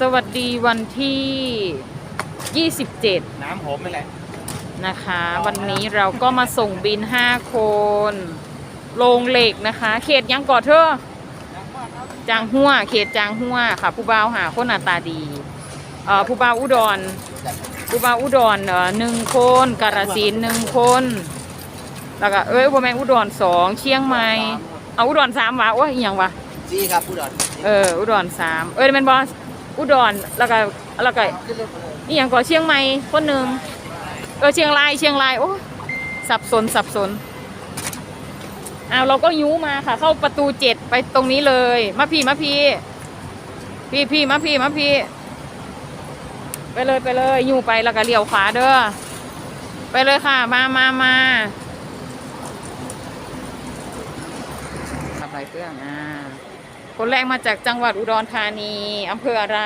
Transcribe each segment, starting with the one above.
สวัสดีวันที่ 27 น้ำผมนี่แหละ นะคะ วันนี้เราก็มาส่งบิน 5 คนโรงเหล็กนะคะ เขตยังก่อเธอจางหัวเขตจางหัวค่ะ ผู้บ่าวหาคนหน้าตาดีเอ่อผู้บ่าวอุดรผู้บ่าวอุดรเอ่อหนึ่งคนกาฬสินธุ์หนึ่งคน แล้วก็เอ้ยพ่อแม่นอุดรสองเชียงใหม่เอาอุดรสามวะโอ้ยอหย่างวะ จี้ครับผู้ดอนเอออุดรสามเอ้ยแมันบอส อุดรแล้วก็แล้วก็นี่อย่างก่อเชียงใหม่คนหนึ่งเออเชียงรายเชียงรายโอ้สับสนสับสนอ้าวเราก็ยูมาค่ะ เข้าประตูเจ็ดไปตรงนี้เลยมาพี่มาพี่ พี่พี่มาพี่มาพี่ ไปเลยไปเลยยูไปแล้วก็เลี้ยวขวาเด้อไปเลยค่ะ มามามาทำไรเพื่อนอ่า คนแรกมาจากจังหวัดอุดรธานีอำเภออะไร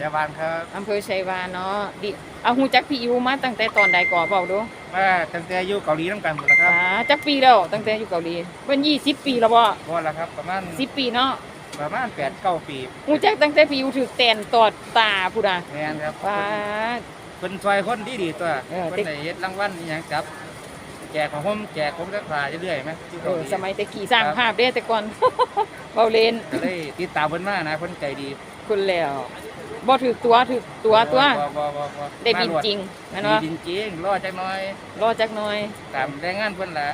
เจ้าบ้านครับอำเภอชัยวานเนาะดิเอาหูจักพี่อิวมาตั้งแต่ตอนใดก่อนบอกดูว่าตั้งแต่อยู่เกาหลีน้ำกันหมดแล้วครับอ่าจักปีแล้วตั้งแต่อยู่เกาหลีเป็นยี่สิบปีแล้วบ่พอแล้วครับประมาณสิบปีเนาะประมาณแปดเก้าปีหูจักตั้งแต่พี่อิวถือแตนตอดตาพูดอะแม่นครับว้าเป็นซอยคนที่ดีตัวเออเป็นไหนเฮ็ดรางวัลอหย่างจับ แจกของผมแจกผมสักผ่าเรื่อยๆไหมที่เอเกาอหลีสมัยแต่กี่สร้างภาพเด้แต่ก่อน เบาเลนก็เลยติดตามเพิ่นมานะเพิ่นใจดีคุณแล้วบ่ถือตัวถือตัวตัวบ่บ่บ่บ่ได้บินจริงแม่นดีว่าจริงๆรอจักหน่อยรอจักหน่อยตามแรงงานเพิ่นละ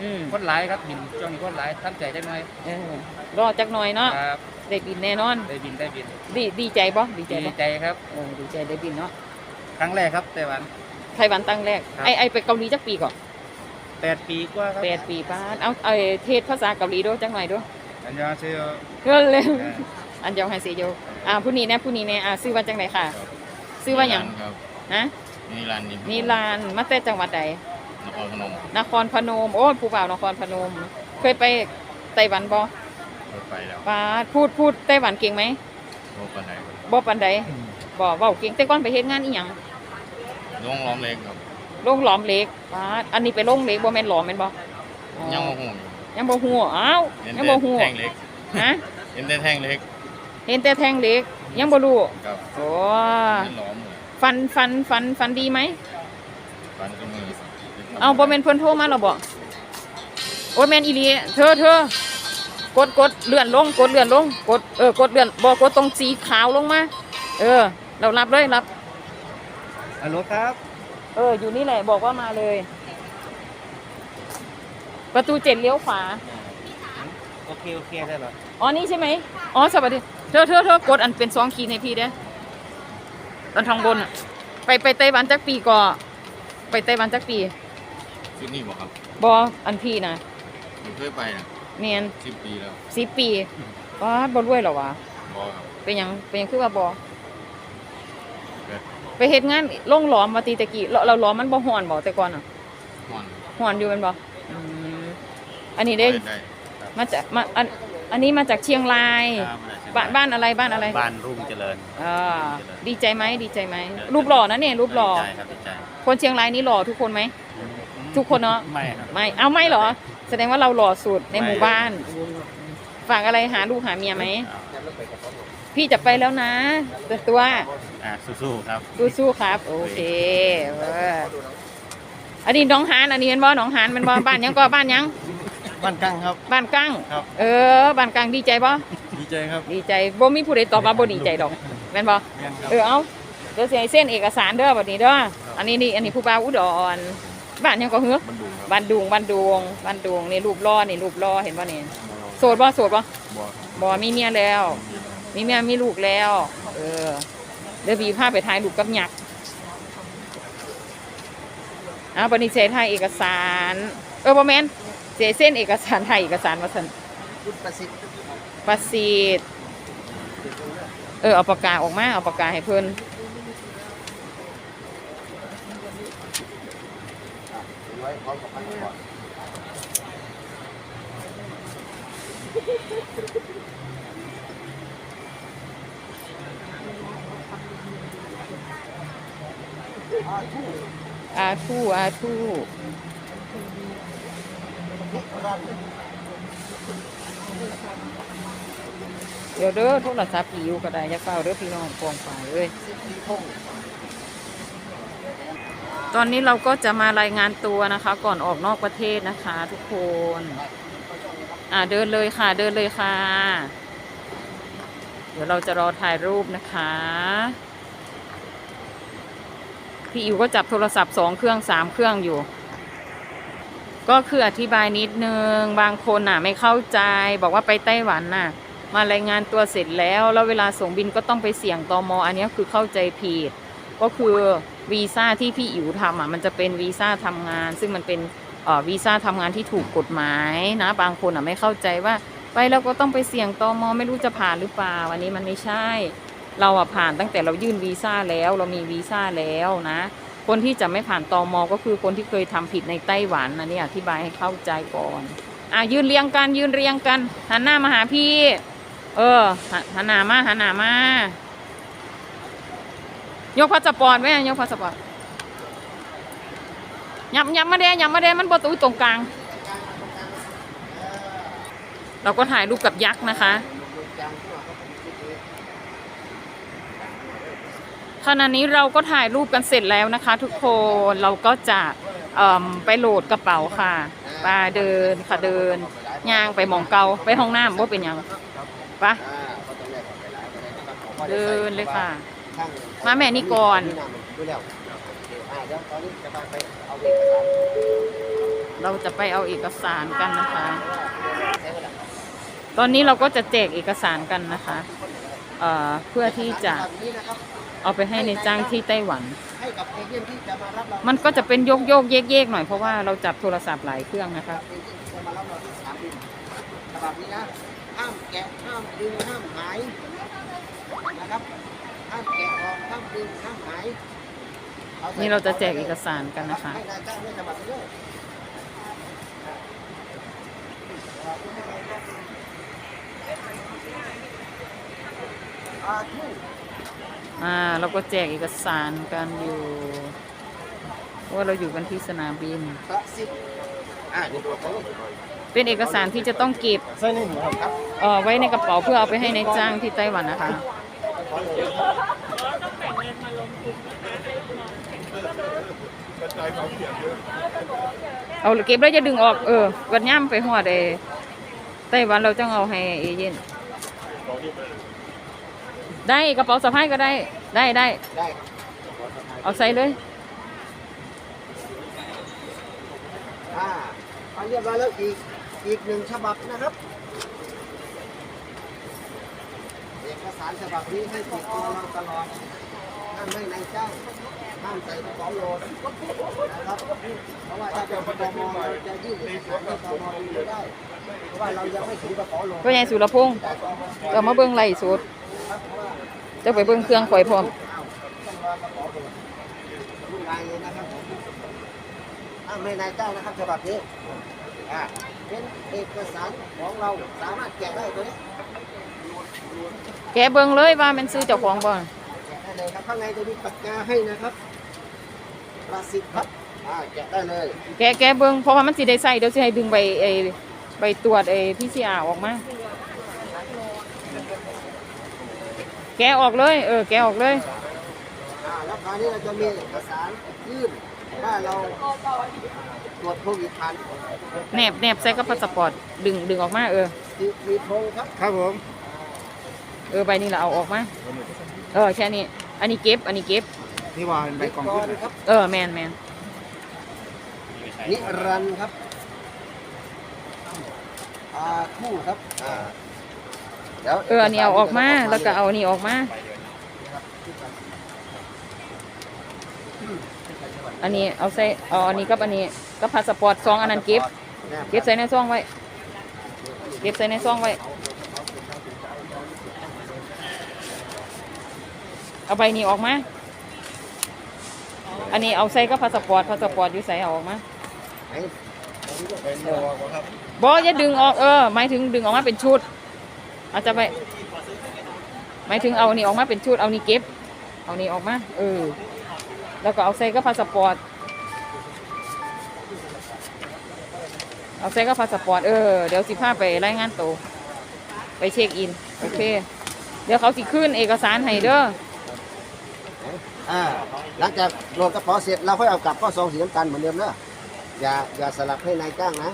อืมคนหลายครับบินช่วงนี้คนหลายทำใจจักหน่อยเออรอจักหน่อยเนาะครับได้บินแน่นอนได้บินได้บินดีดีใจบ่ดีใจดีบ่ใจครับเออดีใจได้บินเนาะครั้งแรกครับไต้หวันไต้หวันตั้งแรกครับไอไอไปเกาหลีจักปีก่อน แปดปีกว่าครับแปดปีป้านเอาไอเทศภาษาเกาหลีด้วยจังหน่อยด้วยอันยองเซโยเร็วเร็วเอออันยองไฮเซโยอ่าผู้นี้แน่ผู้นี้แน่อ่าซื้อว่าจังไหนค่ะ ซื้อว่าหยังครับนะนิรันดร์นี่นิลานมาแต่จังหวัดใดนครพนมนครพนมโอ้ยผู้บ่าวนครพนม เคยไปไต้หวันบ่รถไฟแล้วป้าดพูดพูดไต้หวันเก่งไหมโลกปันไหนบ่ปานใดบ่เว้าเก่งแต่ก่อนไปเฮ็ดงานอีหยังล่องล้อมเล็กครับ โรงหลอมเหล็กป้าดอันนี้ไปโรงเหล็กบ่แม่นหลอมแม่นบ่อ๋อยังโมโหอยู่ยังบ่ฮู้อ้าวเห็นยังแต่บ่ฮู้แท่งเล็กฮะเห็นแต่แท่งเล็กเห็นแต่แท่งเหล็ก ยังบ่รู้ครับโอ้ไม่ล้อมเลยฟันฟันฟันฟันดีไหม ฟันก็มือเอาบ่แม่นเพิ่นโทรมาแล้วบ่โอ้ยแม่นอีหลีเธอเธอกดกดเลื่อนลง กดเลื่อนลง กดเออกดเลื่อนบ่กดตรงสีขาวลงมา เออ เรารับเลยรับ ฮัลโหลครับ เออ อยู่นี่แหละบอกว่ามาเลย ประตูเจ็ดเลี้ยวขวา โอเค โอเค ได้เหรออ๋อ นี่ใช่ไหมอ๋อ สวัสดี เธอเธอเธอกดอันเป็นสองขีดให้พี่เด้อตอนทางบนอะไปไปไต้หวันจักปีก่อไปไต้หวันจักปีชุดนี้บอกครับบออันพี่นะผมเคยไปนะเมียนสิบปีแล้วสิบปีว้าบ่รวยเหรอวะบอกครับเป็นหยังเป็นหยังคือว่าบอเกิด ไปเฮ็ดงานลงหลอมมาตีตะกี้เราเราหลอมมันบ่ฮ้อนบ่แต่ก่อนอะหอนฮ้อนอยู่แมันบ่อืมอันนี้ได้ได้มาจากมาอันอันนี้มาจากเชียงราย บ้านบ้านอะไรบ้านอะไรบ้านรุ่งเจริญ อ่าดีใจไหมดีใจไหมรูปหล่อนะเนี่ยรูปหล่อ ดีใจครับดีใจคนเชียงรายนี่หล่อทุกคนไหม ทุกคนเนาะ ไม่ครับไม่ เอาไม่เหรอ แสดงว่าเราหล่อสุดในไม่หมู่บ้าน ฝากอะไรหาลูกหาเมียไหม พี่จะไปแล้วนะแต่ตัว อ่าสู้ๆครับ สู้ๆครับ โอเคเอออันนี้น้องหานอันนี้เป็นบ่น้องหานเป็นบ่บ้านยังก็บ้านยัง บ้านกั้งครับ บ้านกั้งครับ เออ บ้านกั้งดีใจบ่ดีใจครับ ดีใจบ่มีผู้ใดตอบว่าบ่ดีใจดอกแม่นบ่เงี้ยครับเออเอาเดี๋ยวสิให้เส้นเอกสารเด้อบัดนี้เด้ออันนี้นี่อันนี้ผู้บ่าวอุดรบ้านยังก็เฮือมันดูครับบ้านดุงบ้านดวงบ้านดวงนี่รูปล่อนี่รูปล่อเห็นบ่นี่โสดบ่โสดบ่บอกบ่มีเมียแล้ว มีเมียมีลูกแล้ว เออ เดี๋ยวบีพาไปถ่ายรูปกับหยักษ์เอาบันนี้เซถ่ายเอกสาร เออบ่แมนเสียเส้นเอกสารถ่ายเอกสารมาสันคุณประสิทธิ์ประสิทธิ์เออเอาปากกาออกมาเอาปากกาให้เพิ่นอน อาทูอาทูเดี๋ยวเด้อโทรศัพท์พี่อยู่ก็ได้ย่าเฝ้าเด้อพี่น้องกองฝ่ายเอ้ยตอนนี้เราก็จะมารายงานตัวนะคะ ก่อนออกนอกประเทศนะคะ ทุกคน อ่าเดินเลยค่ะ เดินเลยค่ะ เดี๋ยวเราจะรอถ่ายรูปนะคะ พี่อิ๋วก็จับโทรศัพท์สองเครื่องสามเครื่องอยู่ ก็คืออธิบายนิดนึง บางคนน่ะ ไม่เข้าใจ บอกว่าไปไต้หวันน่ะ มารายงานตัวเสร็จแล้ว แล้วเวลาส่งบินก็ต้องไปเสี่ยงตอมออันนี้คือเข้าใจผิดก็คือวีซ่าที่พี่อิ๋วทำอะมันจะเป็นวีซ่าทำงาน ซึ่งมันเป็นเอ่อวีซ่าทำงานที่ถูกกฎหมายนะ บางคนอะไม่เข้าใจว่า ไปแล้วก็ต้องไปเสี่ยงตอมอไม่รู้จะผ่านหรือเปล่า อันนี้มันไม่ใช่ เราอะผ่านตั้งแต่เรายื่นวีซ่าแล้วเรามีวีซ่าแล้วนะ คนที่จะไม่ผ่านตอมอก็คือคนที่เคยทำผิดในไต้หวันนะนี่อธิบายให้เข้าใจก่อนอะยืนเรียงกันยืนเรียงกันหันหน้ามาหาพี่ เออหันหน้ามาหันหน้ามายกพาสปอร์ตไหมยกพาสปอร์ตยับยับมาเดยับมาเดมันประตูตรงกลาง เราก็ถ่ายรูปกับยักษ์นะคะ ขณะนี้เราก็ถ่ายรูปกันเสร็จแล้วนะคะ ทุกคนเราก็จะไปโหลดกระเป๋าค่ะไปเดินค่ะเดินย่างไปหมองเกาไปห้องน้ำว่าเป็นยังปะเดินเลยค่ะ มาแม่นี่ก่อนเราจะไปเอาเอกสารกันนะคะ ตอนนี้เราก็จะแจกเอกสารกันนะคะ เอ่อเพื่อที่จะเอาไปให้ในจ้างที่ไต้หวันให้กับเอเย่นที่จะมารับเรามันก็จะเป็นโยกโยกเยกเยกๆหน่อยเพราะว่าเราจับโทรศัพท์หลายเครื่องนะคะเอเย่นที่จะมารับเราที่สนามบินฉบับนี้นะห้ามแกะห้ามดึงห้ามหายนะครับห้ามแกะออกห้ามดึงห้ามหายอใส่นี่เราจะแจกเอกสารกันนะคะ ให้นายจ้างด้วยฉบับนี้ด้วย อ่าเราก็แจกเอกสารกันอยู่ว่าเราอยู่กันที่สนามบิน เป็นเอกสารที่จะต้องเก็บใส่ในหัวครับเอ่อไว้ในกระเป๋าเพื่อเอาไปให้ในจ้างที่ไต้หวันนะคะ เอาเก็บแล้วจะดึงออกเออวันย่ำไปหัวเดไต้หวันเราต้องเอาให้เอเย่น ได้กระเป๋าสะพายก็ได้ ได้ได้ได้ครับเอาใส่เลยอ่าเอาเรียบร้อยแล้วอีกอีกหนึ่งฉบับนะครับเอกสารฉบับนี้ให้ติดตัวเราตลอดห้ามให้นายจ้างห้ามใส่กระเป๋าโหลดนะครับเพราะว่าถ้าเป็นตมเราจะยื่นเอกสารให้ตมดูไม่ได้เพราะว่าเรายังไม่ถือกระเป๋าโหลดพ่อใหญ่สุรพงษ์เรามาเบิ่งไล่สุด จะไปเบิ่งเครื่องข่อยพร้อมต้องรอกระเป๋าโหลดรุ่นลายเลยนะครับห้ามให้นายจ้างนะครับฉบับนี้อ่าเป็นเอกสารของเราสามารถแกะได้ตัวนี้แกะเบิ่งเลยว่ามันซื้อเจ้าของบ่แกะได้เลยครับข้างในจะมีปากกาให้นะครับประสิทธิ์ครับอ่าแกะได้เลยแกะแกะเบิ่งเพราะว่ามันสิได้ใส่เดี๋ยวสิให้ดึงใบไอ้ใบตรวจไอ้พีซีอาออกมา แกะออกเลย เออ แกะออกเลย อ่าแล้วคราวนี้เราจะมีเอกสารยื่นว่าเราตรวจโควิดผ่านแนบแนบใส่กับพาสปอร์ต ดึงดึงออกมา เออติดมีโพงครับ ครับผมเออใบนี้เราเอาออกมา เออ แค่นี้ อันนี้เก็บ อันนี้เก็บ นี่ว่าเป็นใบกองก่ขึ้อนนครับ เออ แมนแมนนิรันดร์ครับ อ่าคู่ครับ อ่าดี๋ยว เอออันนี้เอาออกมาแล้วก็เอาอันนี้ออกมา อันนี้เอาใส่เอาอันนี้กับอันนี้กับพาสปอร์ตซองอันนั้นเก็บ เก็บใส่ในซองไว้ เก็บใส่ในซองไว้ เอาใบนี้ออกมา อันนี้เอาใส่กับพาสปอร์ตพาสปอร์ตอยู่ใส่เอาออกมาไหนเป็นโลครับบออย่าดึงออกเออหมายถึงดึงออกมาเป็นชุด อาจจะไปหมายถึงเอานนี้ออกมาเป็นชุดเอานี่เก็บ เอานี่ออกมาเออแล้วก็เอาใส่กับพาสปอร์ตเอาใส่กับพาสปอร์ตเออเดี๋ยวสิพาไปรายงานตัวไปเช็คอินโอเค เดี๋ยวเขาสิขึ้นเอกสารให้เด้ออ่าหลังจากโหลดกระเป๋าเสร็จเราค่อยเอากลับข้อซองสีน้ำตาลเหมือนเดิมนะอย่าอย่าสลับให้นายจ้างนะ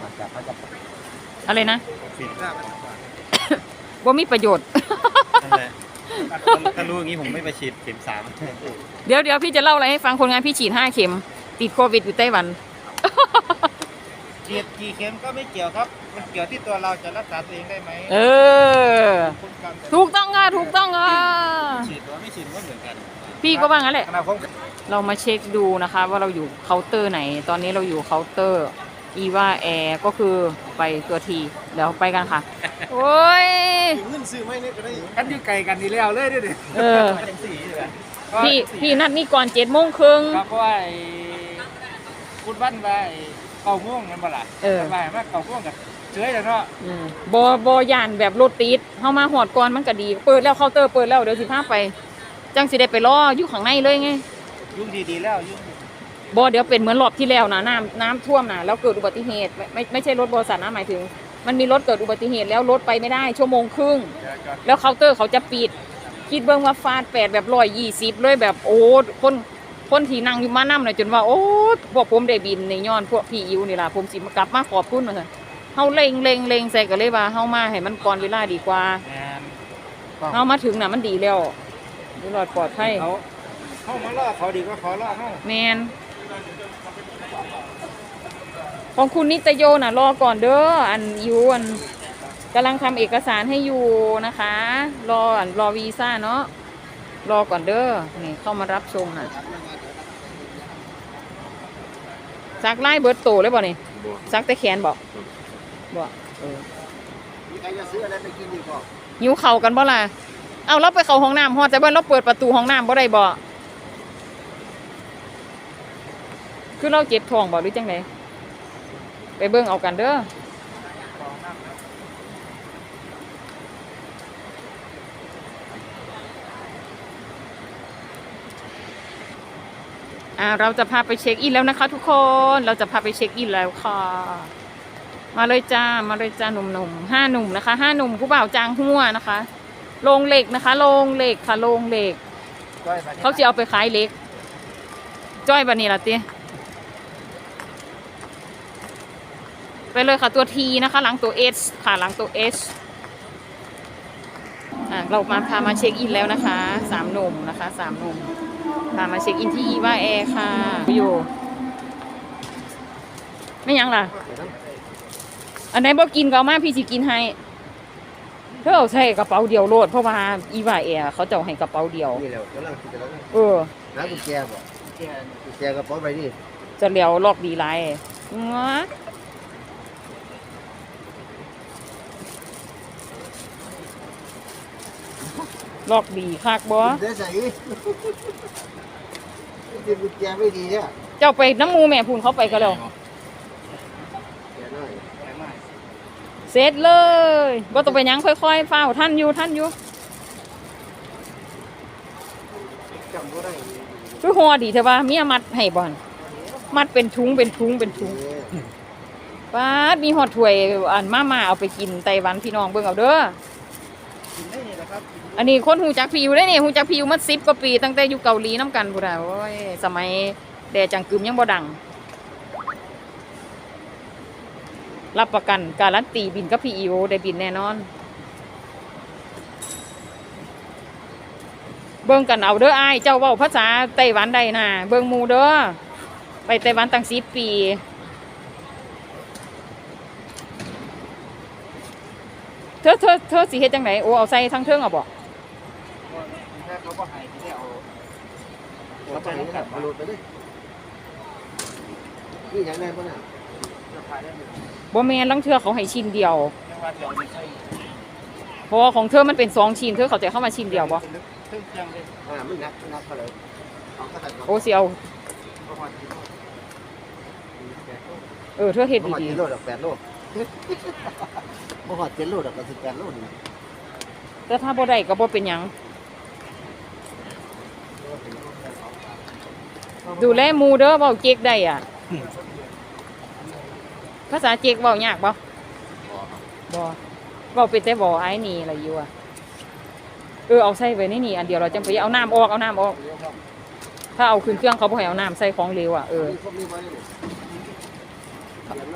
มาจับมาจับ อะไรนะสิบเก้าว่ามีประโยชน์ นั่นแหละถ้ารู้อย่างนี้ผมไม่ไปฉีดเข็มสามเดี๋ยวเดี๋ยวพี่จะเล่าอะไรให้ฟังคนงานพี่ฉีดห้าเข็ม ติดโควิดอยู่ไต้หวัน ฉีดกี่เข็มก็ไม่เกี่ยวครับ มันเกี่ยวที่ตัวเราจะรักษาตัวเองได้ไหมเออ คุณกันถูกต้องอะถูกต้องอะฉีดหรือว่าไม่ฉีดก็เหมือนกันพี่ก็ว่างั้นแหละขณะผมเรามาเช็คดูนะคะ ว่าเราอยู่เคาน์เตอร์ไหน ตอนนี้เราอยู่เคาน์เตอร์ อีว่าแอร์ก็คือไปตัวทีเดี๋ยวไปกันค่ะ โอ้ยเงินซื้อไม่เนี่ยก็ได้กันอยู่ไกลกันดีแล้วเลยเด้อเด้อเออจังสี่เลยพี่พี่นัดนี่ก่อนเจ็ดโมงครึ่งครับเพราะว่าไอ้คุณวันว่าไอ้เก่าม่วงนั่นบ่ล่ะเออว่ามาเก่าม่วงกับเฉยแล้วเนาะอืมบอบอยานแบบรถติดเข้ามาหอดก่อนมันก็ดี เปิดแล้วเคาน์เตอร์เปิดแล้วเดี๋ยวสิพาไป จังสิได้ไปรออยู่ข้างในเลยไงยุ่งดีๆแล้วยุ่ง บอเดี๋ยวเป็นเหมือนรอบที่แล้วนะน้ำน้ำท่วมนะแล้วเกิดอุบัติเหตุไม่ไม่ไม่ใช่รถบริษัทนะหมายถึง มันมีรถเกิดอุบัติเหตุแล้วรถไปไม่ได้ชั่วโมงครึ่งเดี๋ยวจอดแล้วเคาน์เตอร์เขาจะปิด คิดเบิ้งว่าฟาดแปดแบบร้อยยี่สิบเลยแบบโอ้คนคนที่นั่งอยู่มานั่เลยจนว่าโอ้พวกผมได้บินในย้อนพวกพี่อิวนี่ล่ะผมสิมากลับมาขอบคุณมาเถอะเฮาเล็งเล็งเล็งใส่กันเลยว่าเฮามาให้มันก่อนเวลาดีกว่าแมนเฮามาถึงน่ะมันดีแล้วดูรอดปลอดภัยเขาเข้ามาล่อเขาดีก็ขอล่อเขาแมน ของคุณนิตโยน่ะรอก่อนเด้ออันยูอันกำลังทำเอกสารให้อยู่นะคะ รออันรอวีซ่าเนาะรอก่อนเด้อนี่เข้ามารับชมน่ะซักไล่เบิร์ตโตเลยบ่นี่บัวซักแต่แขนบอกบอกเออมีใครจะซื้ออะไรไปกินดีกว่าหิวเข่าวกันบ่ล่ะเอาเราไปเข้าห้องน้ำฮอดแต่เบิ่นเราเปิดประตูห้องน้ำบ่ได้บ่คือเราเจ็บท้องบ่หรือจังได ไปเบิ่งเอากันเด้ออ่าเราจะพาไปเช็คอินแล้วนะคะ ทุกคนเราจะพาไปเช็คอินแล้วค่ะ มาเลยจ้ามาเลยจ้าหนุ่มๆห้าหนุ่มนะคะห้าหนุ่มผู้บ่าวจางหัวนะคะโรงเหล็กนะคะโรงเหล็กค่ะโรงเหล็ก เขาจะเอาไปขายเหล็ก จ้อยบันนี้ละเตี้ย ไปเลยค่ะตัวทีนะคะ หลังตัว S ค่ะหลังตัว S อะเรามาพามาเช็คอินแล้วนะคะสามหนุ่มนะคะสามหนุ่มพามาเช็คอินที่อีว่าแอร์ค่ะอยู่ไม่ยังล่ะ อันไหนบอกกินก็เอามาพี่สิกินให้เธอเอาใส่กระเป๋าเดียวโลดเพราะว่าอีว่าแอร์เขาจะเอาให้กระเป๋าเดียว นี่แหละกำลังคิดแล้วเออ น้ากุญแจบ่กุญแจกระเป๋าใบนี่จะเลี้ยวลอกดีไรงะ ลอกดีคักบ่เดี๋ยวใส่อีกที่กุญแจไม่ดีเนี่ยเจ้าไปน้ำหมูแม่พูนเขาไปก็แล้วแกน้อยเสร็จเลยบ่ต้องไปหยังค่อยๆเฝ้าท่านอยู่ท่านอยู่จำก็ได้คือฮอดีเถอะว่าเมียมัดให้บ่อนมัดเป็นถุงเป็นถุงเป็นถุงเอ๊ะป้าดมีฮอดถ้วยอันมามาเอาไปกินไต้หวันพี่น้องเบิ่งเอาเด้อ กินได้นี่นะครับ อันนี้คนหูจักผิวได้นี่หูจักผิวมา10กว่าปี ตั้งแต่อยู่เกาหลีน้ำกันพุ่นน่ะโอ้ยสมัยแดจังกึมยังบ่ดัง รับประกันการันตีบินกับพี่อิวได้บินแน่นอน เบิ่งกันเอาเด้อไอ้เจ้าเว้าภาษาไต้หวันได้นะเบิ่งมูเด้อไปไต้หวันตั้ง10ปีเธอเธอเธอสิเฮ็ดจังไดโอ้เอาใส่ทั้งเทิงเอาบ่แค่ เขาก็หายที่ได้เอาเอาไปนี่ครับเอาโหลดไปดินี่ย่างไรบ้างน่ะจะขายได้ไหมบ่แม่นลังเทือเขาให้ชิ้นเดียว ยังว่าเดี๋ยวไม่ใช่เพราะว่าของเธอมันเป็นสองชิ้นเธอเขาใจเข้ามาชิ้นเดียวบ่เครื่องเคียงเลยอ่าไม่นับไม่นับก็เลยเอาก็ตัดโอ้สิเอาประมาณกี่เออเธอเฮ็ดบ่หอดดีเจ็ดโลดอกแปดโลบ่หอดเจ็ดโลดอกก็สิบแปดโลนี่ๆแต่ถ้าบ่ได้ก็บ่เป็นหยัง ดูแลหมู่เด้อเว้าเจ๊กได้อะ ภาษาเจ๊กเว้ายากบ่บัวครับบ่บ่เป็นแต่บ่ไอ้นี่อะไรอยู่อะเออเอาใส่ไว้ในนี่อันเดียวเราจังไปเอาน้ำออกเอาน้ำออก ถ้าเอาขึ้นเครื่องเขาบ่ให้เอาน้ำใส่ของเหลวอะเออพวกนี้ไว้เนี่ย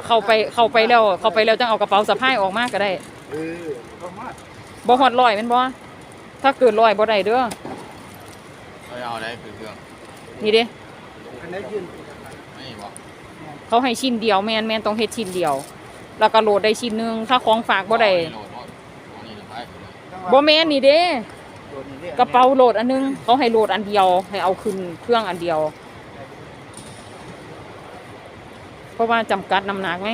เข้าไปเข้าไปแล้วเข้าไปแล้วจังเอากระเป๋าสะพายออกมาก็ได้เออบ่ฮอดร้อยแม่นบ่ถ้าเกินร้อยบ่ได้เด้อเราเอาได้คือเครื่องนี่เด้ อันนี้ยืนไม่บอกเขาให้ชิ้นเดียวแม่นแม่นต้องเฮ็ดชิ้นเดียว แล้วก็โหลดได้ชิ้นหนึงถ้าของฝากบ่ได้โหลดเพราะอันนี้ท้ายสุดเลยบ่แม่นนี่เด้ตัวนี้เนี่ยกระเป๋าโหลดอันนึงเขาให้โหลดอันเดียว ให้เอาขึ้นเครื่องอันเดียว เพราะว่าจำกัดน้ำหนักไง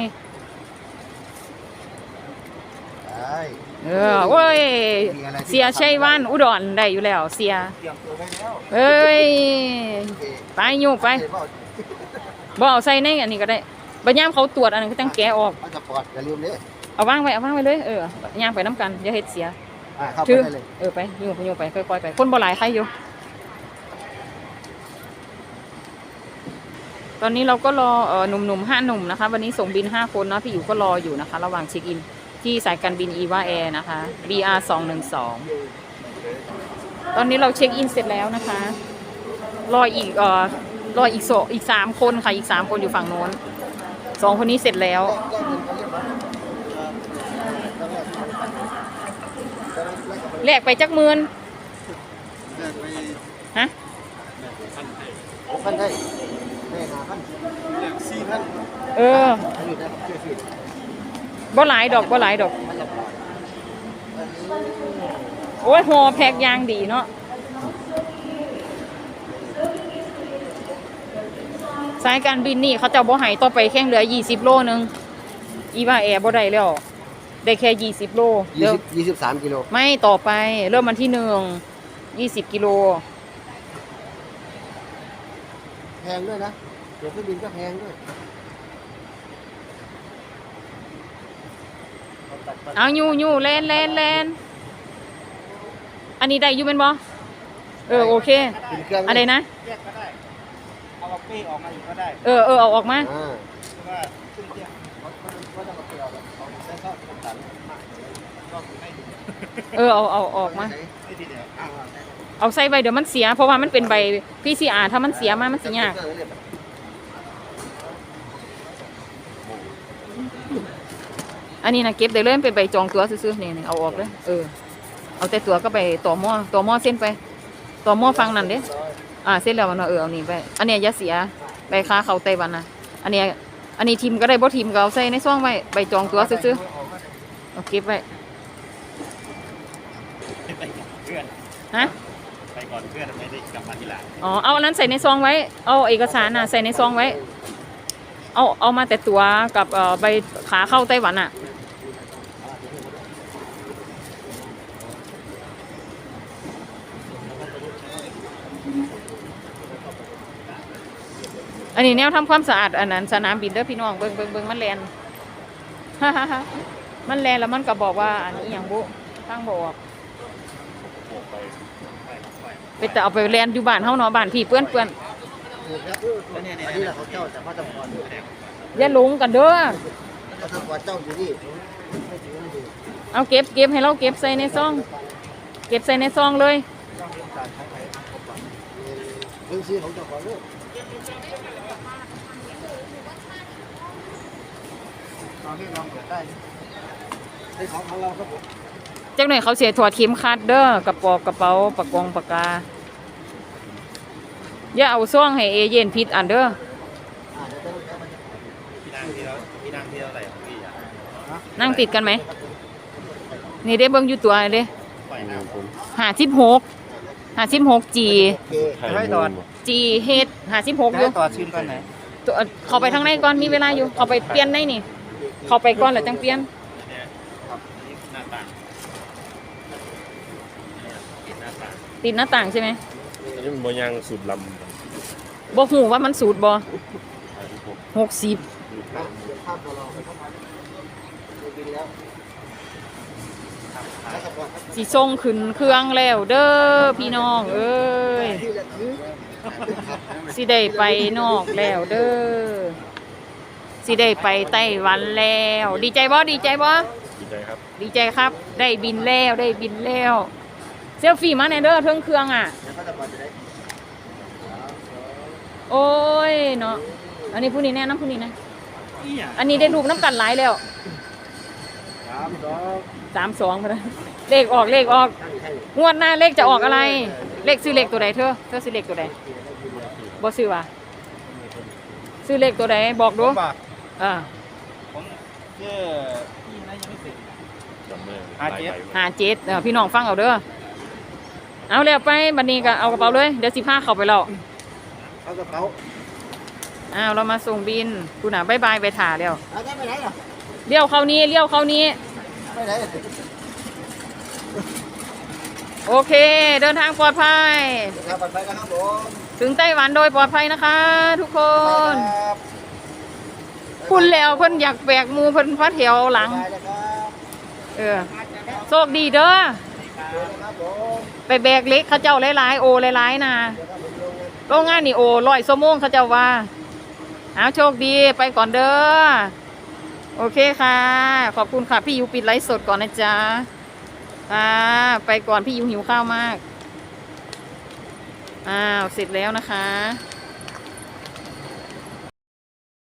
ได้ เออเว้ย เสียชัยวันอุดรได้อยู่แล้ว เสีย เตรียมตัวไว้แล้วเอ้ยโอเคไปอยู่ไปเห็นเปล่าบ่เอาใส่ในอันนี้ก็ได้บัดยามเขาตรวจอันนั้นก็ต้องแกะออกพาสปอร์ตอย่าลืมเนี่ยเอาวางไว้ เอาวางไว้เลย เออย่างไปน้ำกันอย่าเฮ็ดเสีย อ่าเข้าไปถือได้เลยเออไปอยู่ไปอยู่ไปค่อยๆไป คนบ่หลายใครอยู่ ตอนนี้เราก็รอเออหนุ่มๆห้าหนุ่มนะคะ วันนี้ส่งบินห้าคนเนาะพี่อยู่ก็รออยู่นะคะ ระหว่างเช็คอิน ที่สายการบินอีวาแอร์นะคะ BR สองหนึ่งสองตอนนี้เราเช็คอินเสร็จแล้วนะคะ รออีกเอ่อรออีกโซอีกสามคนค่ะ อีกสามคนอยู่ฝั่งโน้นสองคนนี้เสร็จแล้ว แลกไปจักหมื่นฮะหกพันได้ได้ห้าพันสี่พันเออ บ่หลายดอกบ่หลายดอกพาสปอร์ตอันนี้โอ้ยห่อแพ็กยางดีเนาะสายการบินนี่เขาเจะบ่ให้ต่อไปแข่งเหลือ20โลนึง อีว่าแอร์บ่ได้แล้ว ได้แค่20โลยี่เดี๋ยวสิบยี่สิบสามกิโลไม่ต่อไป เริ่มวันที่หนึ่ง20กิโล แพงด้วยนะตัวเครื่องบินก็แพงด้วย เอาอยู่อยู่แลนแลนแลนอันนี้ได้อยู่เป็นบ่เออโอเค เป็นเครื่องอะไรนะแยกก็ได้ เอาเอาเป้ออกมาอีกก็ได้ เออเออเอาออกมาอ่าเพราะว่าขึ้นเที่ยงรถก็จะมาเปลี่ยวแบบเอาใส่ซอสกับตันมากก็คือให้ดูเออเอาเอาออกมาให้ทีเดียวเอาเอาได้เอาใส่ใบเดี๋ยวมันเสีย เพราะว่ามันเป็นใบ PCR ถ้ามันเสียมามันสิยากอั นนี้นะเก็บได้เลยมันเป็นใบจองตัวซื้อๆนี่นี่เอาออกเลยเออเอาแต่ตัวก็ไปต่อหม้อต่อหม้อเส้นไป ต่อหม้อฟังนั่นเด้อ่าเส้นแล้วมันเอาเออเอานี่ไปอันเนี้ยอยาเสียใบค้าเขาไต้หวันนะอันเนี้ยอันนี้ทีมก็ได้บ่ทีมก็เอาใส่ในซ่องไว้ใบจองตัวซื้อๆเอาเก็บไว้ไปก่อนเพื่อนฮะไปก่อนเพื่อนไม่ได้กลับมาทีหลังอ๋อเอาอันนั้นใส่ในซองไว้ เอาเอกสารน่ะใส่ในซองไว้ เอาเอามาแต่ตัวกับเอ่อใบขาเข้าไต้หวันอะ อันนี้แนวทำความสะอาดอันนั้นสนามบินเด้อพี่น้องเบิ่งเบิ่งเบิ่งมันแลนฮ่าฮ่มันแลนแล้วมันก็บอกว่าอันนี้อย่างบุตั้งบอกไปแต่เอาไปแลนอยู่บ้านเฮาเนาะบ้านพี่เปื้อนเปื้อนอันนี้แหละเขาเจ้าแต่พาสปอร์ตอย่าหลงกันเด้อพาสปอร์ตเจ้าอยู่นี่ไม่ถือไม่ถือเอาเก็บเก็บให้เราเก็บใส่ในซอง เก็บใส่ในซองเลยเรื่องซื้อของเจ้าของลูก ตอนที่ลองเปิดได้ในของของเราครับผมจักหน่อยเขาเสียถอดเข็มขัดเด้อกระปอกกระเป๋าปากกองปากกา อย่าเอาซ่องให้เอเย่นพิษอันเด้ออ่าเดี๋ยวต้องใช้มันพี่นางที่เราพี่นางที่เราไหนของพี่อะนั่งติดกันไหม นี่ได้เบิ่งอยู่ตัวเด้ปล่อยน้ำห้าสิบหกห้าสิบหกจีโอเคให้ตอนจีเฮดห้าสิบหกอยู่ให้ต่อชิ้นก่อนไหนตัวเข้าไปทางในก่อนมีเวลาอยู่เข้าไปเปลี่ยนในนี่ เข้าไปก่อนแล้วจังเปลี่ยนเนี่ยครับนี่หน้าต่างปิดหน้าต่างติดหน้าต่างใช่ไหมอันนี้มันบยังสุดลบ่หูว่ามันสูตรบ่หกสิบนะเดี๋ยวภาพเราไปเข้ามาดูบินแล้วพาสปอร์ตครับสิส่งขึ้นเครื่องแล้วเด้อพี่น้องเอ้ยที่ละถือสิได้ไปนอกแล้วเด้อ สิได้ไปไต้หวันแล้ว ดีใจบ่ดีใจบ่ำดีใจครับ ดีใจครับ ได้บินแล้วได้บินแล้วเซลฟี่มาในเด้อเทิงเครื่องอะแล้วก็จะมาจะได้โอ้ยเนาะอันนี้ผู้นี้แน่น้ำผู้นี้นะอันนี้ได้ลูกน้ำกันหลายแล้วสามสองสามสองไปเลยเลขออกเลขออกตั้งให้งวดหน้าเลขจะออกอะไร เลขซื้อเลขตัวใดเธอเธอซื้อเลขตัวใดบ่ซื้อวะซื้อเลขตัวใดบอกดู ผมบอกอ่าผมชื่อพี่นะยังไม่เสร็จ จำเมื่อหาเจ็ดหาเจ็ดเออพี่น้องฟังเอาเด้อเอาแล้วไปบัดนี้ก็เอากระเป๋าเลยเดี๋ยวสิพาเข้าไปแล้วเอากระเป๋าอ้าวเรามาส่งบินกูน่ะบายบายไปถ่าแล้วเอาได้ไปไหนล่ะเลี้ยวเข้านี้เลี้ยวเข้านี้ ไปไหนโอเค เดินทางปลอดภัยครับไปนะครับผมถึงไต้หวันโดยปลอดภัยนะคะ ทุกคนครับ คุณแล้วเพิ่นอยากแบกหมูเพิ่นพัดแถวหลังไปนะครับเออโชคดีเด้อเดี๋ยวนะครับผมไปแบกเล็กเขาเจ้าหลายๆโอหลายๆนะเดี๋ยวครับผมลงเลยโรงงานนี่โอร้อยสมงเขาเจ้าว่าเอาโชคดีไปก่อนเด้อโอเคค่ะ ขอบคุณค่ะพี่ยูปิดไลฟ์สดก่อนนะจ๊ะค่ะไปก่อนพี่ยูหิวข้าวมากอ้าวเสร็จแล้วนะคะ